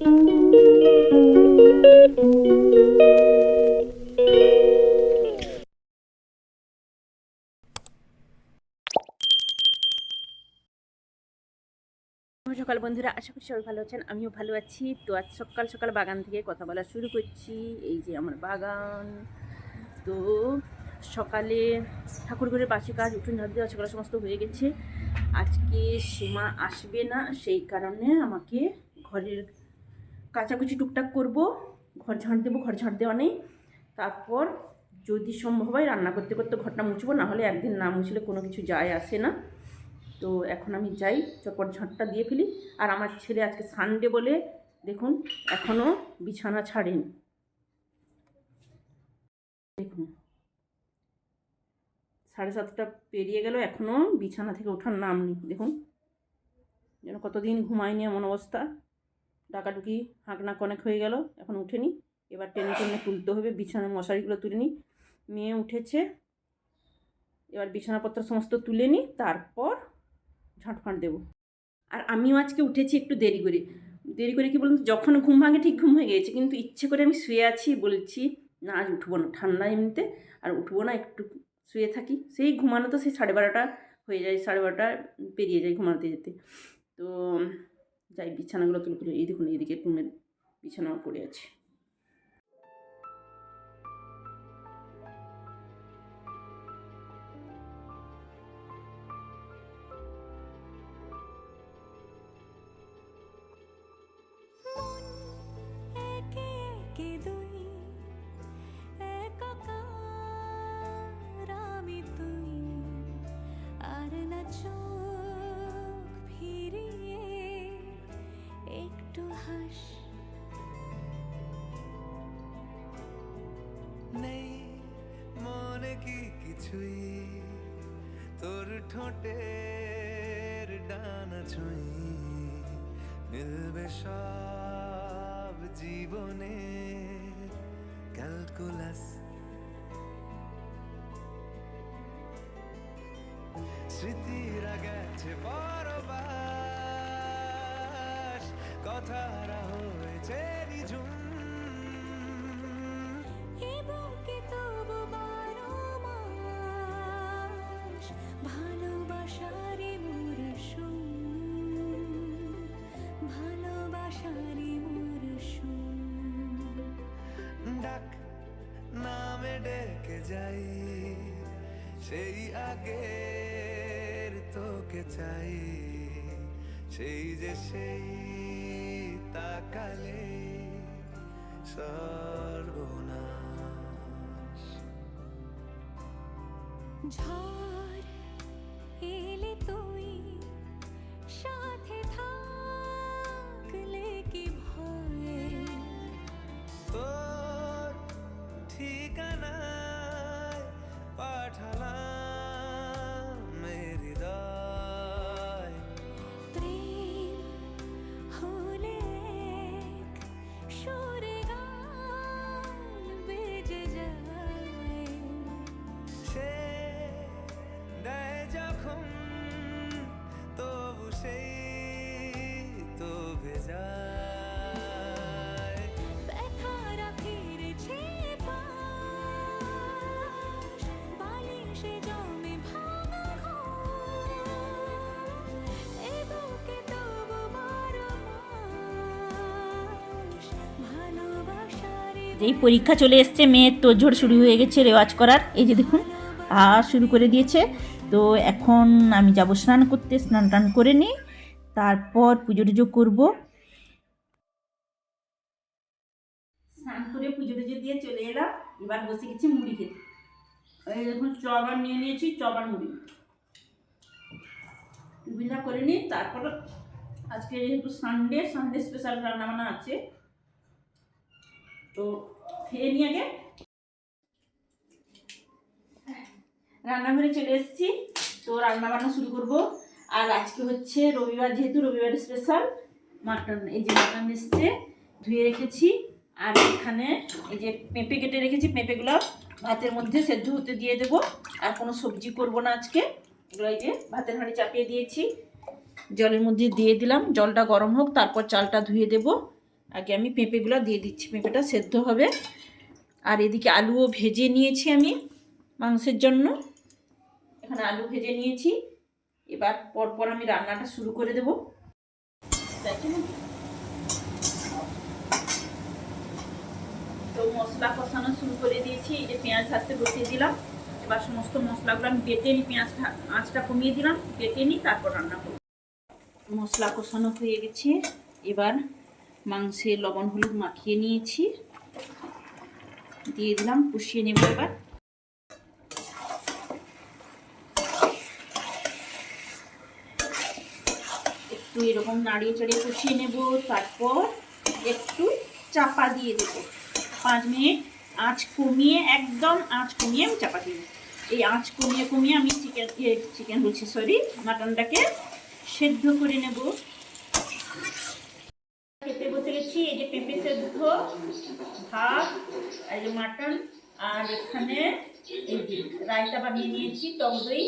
সকাল বন্ধুরা, আশা করি সবাই ভালো আছেন, আমিও ভালো আছি। তো আজ সকাল সকাল বাগান থেকে কথা বলা শুরু করছি, এই যে আমার বাগান। তো সকালে ঠাকুর ঘরের বাসি কাজ, উঠুন ঝাড় দেওয়া, সেগুলো সমস্ত হয়ে গেছে। আজকে সীমা আসবে না, সেই কারণে আমাকে ঘরের কাচাকুচি টুকটাক করব, ঘর ঝাঁট দেবো, ঘর ঝাঁট দেওয়া নেই। তারপর যদি সম্ভব হয় রান্না করতে করতে ঘরটা মুছবো, না হলে একদিন না মুছলে কোনো কিছু যায় আসে না। তো এখন আমি যাই, চটপট ঝাঁটটা দিয়ে ফেলি। আর আমার ছেলে আজকে সানডে বলে, দেখুন এখনও বিছানা ছাড়েনি। দেখুন। সাড়ে সাতটা পেরিয়ে গেল এখনও বিছানা থেকে ওঠার নাম নেই। দেখুন, যেন কতদিন ঘুমায়নি এমন অবস্থা। ডাকাডুকি হাঁকনাক অনেক হয়ে গেল, এখন উঠেনি এবার টেনে টেনে তুলতে হবে বিছানার মশারিগুলো তুলে নিই মেয়ে উঠেছে, এবার বিছানাপত্র সমস্ত তুলে নিই তারপর ঝাঁটফাঁট দেবো। আর আমিও আজকে উঠেছি একটু দেরি করে। দেরি করে কি বলুন যখন ঘুম ভাঙে ঠিক ঘুম হয়ে গেছে, কিন্তু ইচ্ছে করে আমি শুয়ে আছি বলছি, না, আজ উঠবো না, ঠান্ডা এমনিতে, আর উঠবো না, একটু শুয়ে থাকি। সেই ঘুমানো তো সেই সাড়ে বারোটা হয়ে যায়, সাড়ে বারোটা পেরিয়ে যায় ঘুমাতে যেতে। তো যাই বিছানাগুলো তুলে তুলে এই দেখুন এইদিকে টুমের বিছানা পড়ে আছে। আর একটু হাস। নেই মনে কি কিছুই? তোর ঠোঁটের ডানা ছুঁই। মিলবে সব জীবনে ক্যালকুলাস। স্মৃতিরা গেছে পরবাস কথারা হয়েছে নিঝুম ডাক নামে ডেকে যাই সেই আগের তোকে চাই সেই যে সেই তাকালে সর্বনাশ। ঝড় এলে তুই যেই পরীক্ষা চলে এসছে, মেয়ের তোড়ঝোড় শুরু হয়ে গেছে রেওয়াজ করার। এই যে দেখুন আ শুরু করে দিয়েছে। তো এখন আমি যাব স্নান করতে, স্নান টান করে নিই, তারপর পুজো টুজো করব। স্নান করে পুজো টুজো দিয়ে চলে এলাম, এবার বসে গেছি মুড়ি খেতে। এই দেখুন, চবার নিয়ে নিয়েছি, চবার মুড়ি। টিফিনটা করে নিই, তারপর আজকে যেহেতু সানডে সানডে স্পেশাল রান্নাবান্না আছে তো খেয়ে নিয়ে আগে রান্নাঘরে চলে এসেছি। তো রান্না বান্না শুরু করব। আর আজকে হচ্ছে রবিবার, যেহেতু রবিবার স্পেশাল মাটন, এই যে মাটন এসছে, ধুয়ে রেখেছি। আর এখানে এই যে পেঁপে কেটে রেখেছি, পেঁপেগুলো ভাতের মধ্যে সেদ্ধ হতে দিয়ে দেবো। আর কোনো সবজি করব না আজকে। এগুলো এই যে ভাতের হাঁড়ি চাপিয়ে দিয়েছি। জলের মধ্যে দিয়ে দিলাম। জলটা গরম হোক, তারপর চালটা ধুয়ে দেব। আগে আমি পেঁপেগুলো দিয়ে দিচ্ছি, পেঁপেটা সেদ্ধ হবে। আর এদিকে আলুও ভেজে নিয়েছি আমি মাংসের জন্য। এখানে আলু ভেজে নিয়েছি। এবার পরপর আমি রান্নাটা শুরু করে দেব। তো মশলা কষানো শুরু করে দিয়েছি। এই যে পেঁয়াজ ভাজতে বসিয়ে দিলাম। এবার সমস্ত মশলাগুলো আমি বেটে নিই পেঁয়াজটা আঁচটা কমিয়ে দিলাম, বেটে নিই, তারপর রান্না করব। মশলা কষানো হয়ে গেছে। এবার মাংসে লবণ, হলুদ মাখিয়ে নিয়েছি। দিয়ে দিলাম, কষিয়ে নেব এবার। একটু এরকম নাড়িয়ে চাড়িয়ে কষিয়ে নেব, তারপর একটু চাপা দিয়ে দেব। পাঁচ মিনিট আঁচ কমিয়ে, একদম আঁচ কমিয়ে আমি চাপা দিয়ে এই আঁচ কমিয়ে কমিয়ে আমি চিকেন চিকেন বলছি সরি মাটনটাকে সেদ্ধ করে নেব। গেছি এই যে পেঁপে সেদ্ধ, ভাত আর যে মাটন, আর এখানে এই যে রায়তা বানিয়ে নিয়েছি, টক দই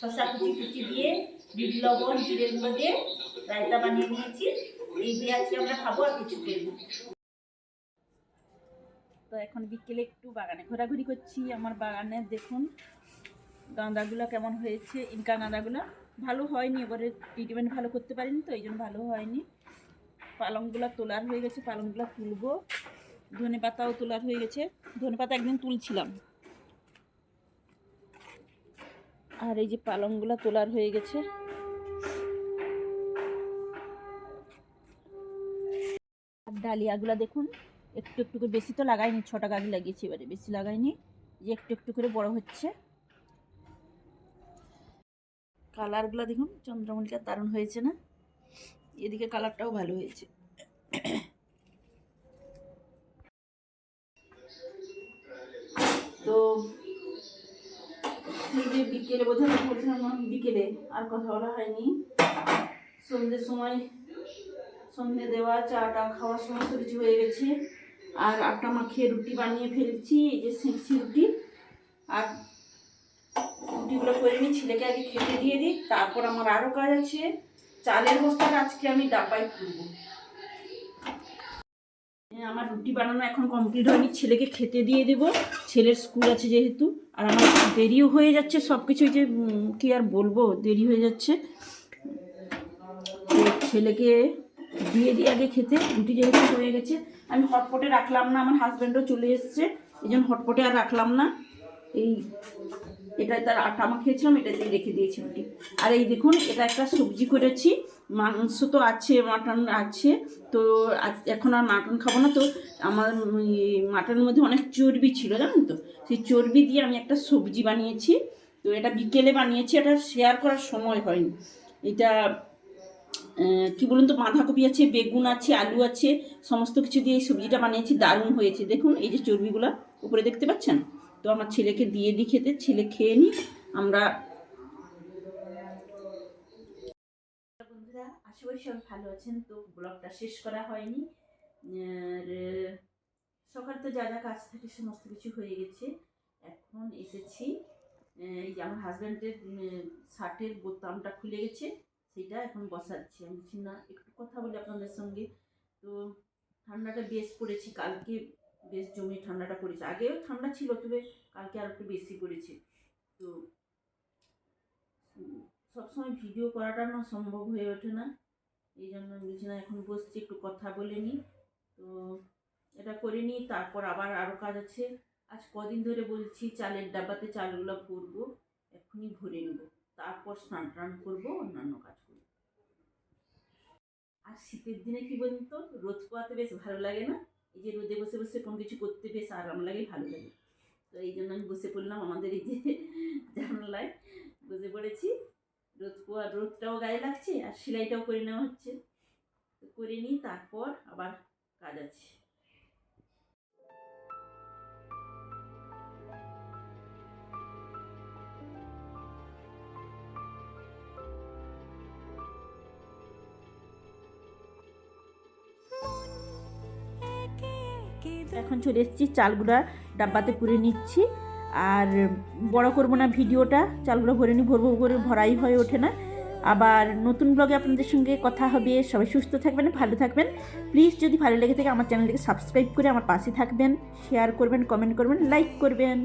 শশা কুচি কুচি দিয়ে, বিট লবণ, জিরে গুঁড়ো দিয়ে রায়তা বানিয়ে নিয়েছি। এই দিয়ে আজকে আমরা খাব আর কিছু করব। তো এখন বিকেলে একটু বাগানে ঘোরাঘুরি করছি, আমার বাগানে দেখুন, গাঁদাগুলো কেমন হয়েছে, ইনকা গাঁদাগুলো ভালো হয়নি, এবারে ট্রিটমেন্ট ভালো করতে পারিনি তো, এই জন্য ভালো হয়নি। পালংগুলো তোলার হয়ে গেছে, পালংগুলো তুলবো। ধনে পাতাও তোলার হয়ে গেছে। ধনে পাতা একদিন তুলছিলাম। আর এই যে পালংগুলো তোলার হয়ে গেছে। আর ডালিয়াগুলো দেখুন, একটু একটু করে, বেশি তো লাগাইনি ছটা গাছ লাগিয়েছি এবারে, বেশি লাগাইনি। যে একটু একটু করে বড় হচ্ছে। কালারগুলো দেখুন চন্দ্রমল্লিকা দারুণ হয়েছে না? এদিকে কালারটাও ভালো হয়েছে। তো এই যে বিকেলে কথা বলছিলাম বিকেলে আর কথা বলা হয়নি। সন্ধ্যের সময় সন্ধে দেওয়া চাটা খাওয়ার সমস্ত কিছু হয়ে গেছে। আর আটা মাখিয়ে রুটি বানিয়ে ফেলছি, এই যে সেঁকছি রুটি। আর রুটিগুলো করে নিই, ছেলেকে আগে খেতে দিয়ে দিই, তারপর আমার আরও কাজ আছে। চালের বস্তাটা আজকে আমি ডাব্বায় তুলবো আমার রুটি বানানো এখন কমপ্লিট হয়নি, ছেলেকে খেতে দিয়ে দেব। ছেলের স্কুল আছে যেহেতু, আর আমার দেরিও হয়ে যাচ্ছে সব কিছুই যে কি আর বলব, দেরি হয়ে যাচ্ছে। ছেলেকে দিয়ে দিই আগে খেতে, রুটি যেহেতু হয়ে গেছে, আমি হটপটে রাখলাম না, আমার হাজব্যান্ডও চলে এসছে, এই জন্য হটপটে আর রাখলাম না। এই এটা তার আটা মাখিয়েছিলাম এটা দিয়ে রেখে দিয়েছি রুটি। আর এই দেখুন, এটা একটা সবজি করেছি। মাংস তো আছে, মাটন আছে, তো এখন আর মাটন খাব না। তো আমার মাটনের মধ্যে অনেক চর্বি ছিল, জানেন তো? সেই চর্বি দিয়ে আমি একটা সবজি বানিয়েছি। তো এটা বিকেলে বানিয়েছি, এটা শেয়ার করার সময় হয়নি। এটা কি বলুন তো, বাঁধাকপি আছে, বেগুন আছে, আলু আছে, সমস্ত কিছু দিয়ে এই সবজিটা বানিয়েছি, দারুণ হয়েছে। দেখুন, এই যে চর্বিগুলো, উপরে দেখতে পাচ্ছেন? তো আমার ছেলেকে দিয়ে দিই খেতে, ছেলে খেয়ে নিই, আমরা বন্ধুরা, আশা করি সব ভালো আছেন। তো ব্লগটা শেষ করা হয়নি। আর, সকাল তো যা যা কাজ থাকে সমস্ত কিছু হয়ে গেছে। এখন এসেছি এই আমার হাজব্যান্ডের শার্টের বোতামটা খুলে গেছে, সেটা এখন বসাচ্ছি। আমি বলছি, না, একটু কথা বলি আপনাদের সঙ্গে। তো ঠান্ডাটা বেশ পড়েছি, কালকে বেশ জমে ঠান্ডাটা পড়েছে। আগেও ঠান্ডা ছিল, তবে কালকে আর একটু বেশি পড়েছে। তো সবসময় ভিডিও করাটা না সম্ভব হয়ে ওঠে না। এই জন্য বলছি না এখন বসছি, একটু কথা বলে নিই। তো, এটা করে নিই, তারপর আবার আরও কাজ আছে। আজ কদিন ধরে বলছি, চালের ডাব্বাতে চালগুলো ভরবো এখনই ভরে নেব। তারপর স্নান টান করব, অন্যান্য কাজ করব। আর শীতের দিনে কি বলুন তো রোদ পোয়াতে বেশ ভালো লাগে না? এই যে রোদে বসে বসে কোনো কিছু করতে বেশ আরাম লাগে, ভালো লাগে। তো এই জন্য আমি বসে পড়লাম আমাদের এই যে জানলায়, বসে পড়েছি। রোদ পোয়া রোদটাও গায়ে লাগছে, আর সেলাইটাও করে নেওয়া হচ্ছে। করে নিই, তারপর আবার কাজ আছে। এখন চলে এসেছি চালগুলা ডাব্বাতে পুরে নিচ্ছি। আর বড় করব না ভিডিওটা চালগুলো ভরে নিই, ভরবো করে ভরাই হয়ে ওঠে না। আবার নতুন ব্লগে আপনাদের সঙ্গে কথা হবে। সবাই সুস্থ থাকবেন, ভালো থাকবেন। প্লিজ যদি ভালো লেগে থাকে, আমার চ্যানেলটিকে সাবস্ক্রাইব করে আমার পাশে থাকবেন। শেয়ার করবেন কমেন্ট করবেন লাইক করবেন।